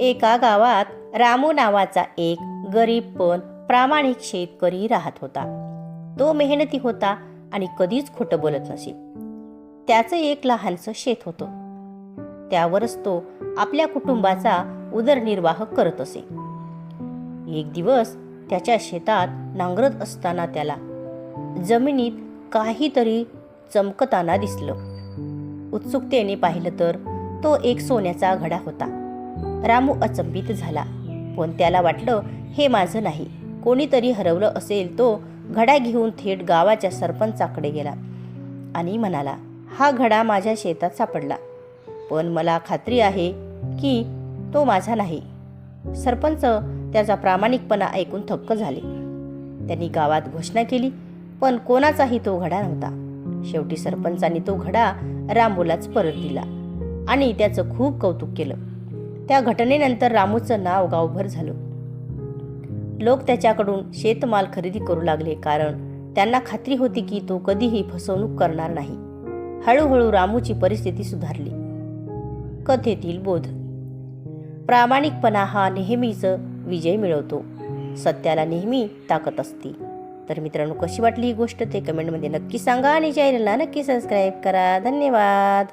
एका गावात रामू नावाचा एक गरीब पण प्रामाणिक शेतकरी राहत होता. तो मेहनती होता आणि कधीच खोटं बोलत नसे. त्याचं एक लहानसं शेत होतं. त्यावरच तो आपल्या कुटुंबाचा उदरनिर्वाह करत असे. एक दिवस त्याच्या शेतात नांगरत असताना त्याला जमिनीत काहीतरी चमकताना दिसलं. उत्सुकतेने पाहिलं तर तो एक सोन्याचा घडा होता. रामू अचंबित झाला. पण त्याला वाटलं हे माझं नाही. कोणीतरी हरवलं असेल तो घडा घेऊन थेट गावाच्या सरपंचाकडे गेला आणि म्हणाला हा घडा माझ्या शेतात सापडला. पण मला खात्री आहे की तो माझा नाही. सरपंच त्याचा प्रामाणिकपणा ऐकून थक्क झाले. त्यांनी गावात घोषणा केली पण कोणाचाही तो घडा नव्हता. शेवटी सरपंचाने तो घडा रामूलाच परत दिला आणि त्याचं खूप कौतुक केलं. त्या घटनेनंतर रामूचं नाव गावभर झालं. लोक त्याच्याकडून शेतमाल खरेदी करू लागले कारण त्यांना खात्री होती की तो कधीही फसवणूक करणार नाही. हळूहळू रामूची परिस्थिती सुधारली. कथेतील बोध. प्रामाणिकपणा हा नेहमीच विजय मिळवतो. सत्याला नेहमी ताकद असते. तर मित्रांनो कशी वाटली ही गोष्ट ते कमेंटमध्ये नक्की सांगा आणि चॅनलला नक्की सबस्क्राईब करा. धन्यवाद.